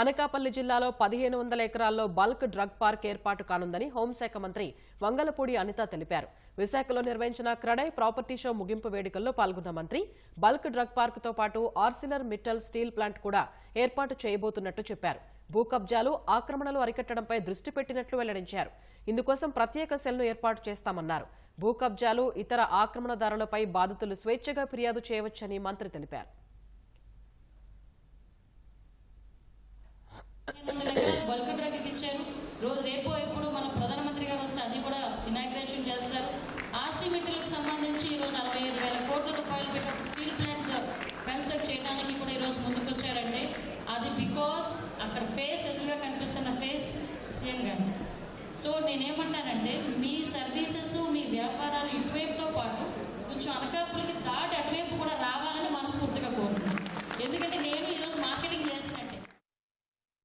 అనకాపల్లి జిల్లాలో పదిహేను వందల ఎకరాల్లో బల్క్ డ్రగ్ పార్క్ ఏర్పాటు కానుందని హోంశాఖ మంత్రి వంగలపూడి అనిత తెలిపారు. విశాఖలో నిర్వహించిన క్రడై ప్రాపర్టీ షో ముగింపు వేడుకల్లో పాల్గొన్న మంత్రి బల్క్ డ్రగ్ పార్క్తో పాటు ఆర్సిలర్ మిట్టల్ స్టీల్ ప్లాంట్ కూడా ఏర్పాటు చేయబోతున్నట్టు చెప్పారు. భూ కబ్జాలు ఆక్రమణలు అరికట్టడంపై దృష్టి పెట్టినట్లు వెల్లడించారు. ఇందుకోసం ప్రత్యేక సెల్ను ఏర్పాటు చేస్తామన్నారు. భూ కబ్జాలు ఇతర ఆక్రమణదారులపై బాధితులు స్వేచ్ఛగా ఫిర్యాదు చేయవచ్చని మంత్రి తెలిపారు. రోజు రేపు ఎప్పుడు మన ప్రధానమంత్రి గారు వస్తే అది కూడా ఇనాగ్రేషన్ చేస్తారు. ఆ సిమెంట్లకు సంబంధించి ఈరోజు అరవై ఐదు వేల కోట్ల రూపాయలు పెట్టి ఒక స్టీల్ ప్లాంట్ కన్స్ట్రక్ట్ చేయడానికి కూడా ఈరోజు ముందుకు అది బికాస్ అక్కడ ఫేస్ ఎదురుగా కనిపిస్తున్న ఫేస్ సీఎం గారు. సో నేనేమంటానంటే మీ సర్వీసెస్ మీ